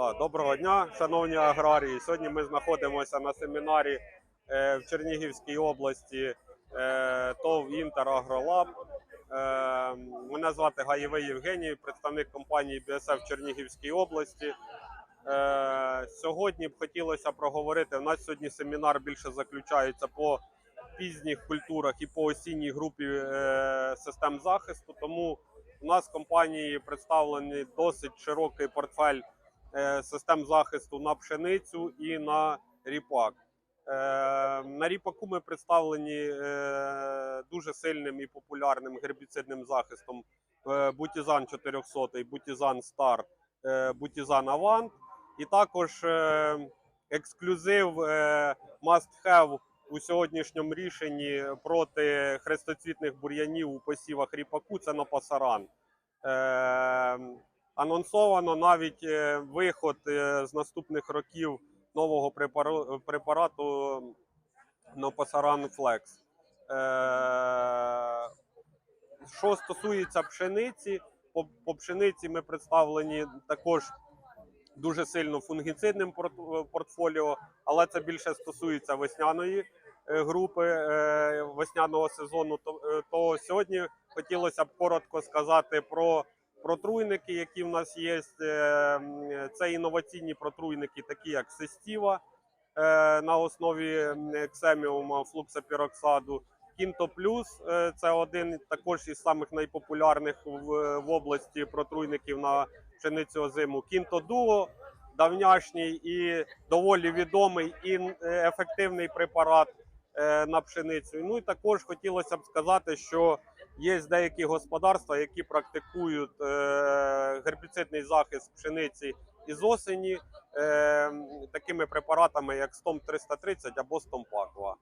Да, доброго дня, шановні аграрії. Сьогодні ми знаходимося на семінарі е, в Чернігівській області е, ТОВ Інтер Агролаб. Е, мене звати Гаєвий Євгеній, представник компанії BSF в Чернігівській області. Е, сьогодні б хотілося проговорити. У нас сьогодні семінар більше заключається по пізніх культурах і по осінній групі е, систем захисту. Тому у нас в компанії представлений досить широкий портфель систем захисту на пшеницю і на ріпак. Е, На ріпаку ми представлені е, дуже сильним і популярним гербіцидним захистом е, Бутізан 400, Бутізан Стар, е, Бутізан Авант. І також е, ексклюзив е, must have у сьогоднішньому рішенні проти хрестоцвітних бур'янів у посівах ріпаку це Нопасаран. Е, анонсовано навіть е, виход е, з наступних років нового препарату Нопасаран Флекс. Е, що стосується пшениці, по, по пшениці ми представлені також дуже сильно фунгіцидним пort- портфоліо, але це більше стосується весняної е, групи е, весняного сезону. То, е, то сьогодні хотілося б коротко сказати про протруйники, які в нас є. Е, Це інноваційні протруйники, такі як Сестіва е, на основі ксеміума флуксапіроксаду. Кінто Плюс це один також із самих найпопулярних в, в області протруйників на пшеницю озиму. Кінто Дуо давняшній і доволі відомий і ефективний препарат е, на пшеницю. Ну і також хотілося б сказати, що є деякі господарства, які практикують е, гербіцидний захист пшениці із осені е, такими препаратами, як Стом 330 або Стомпаква.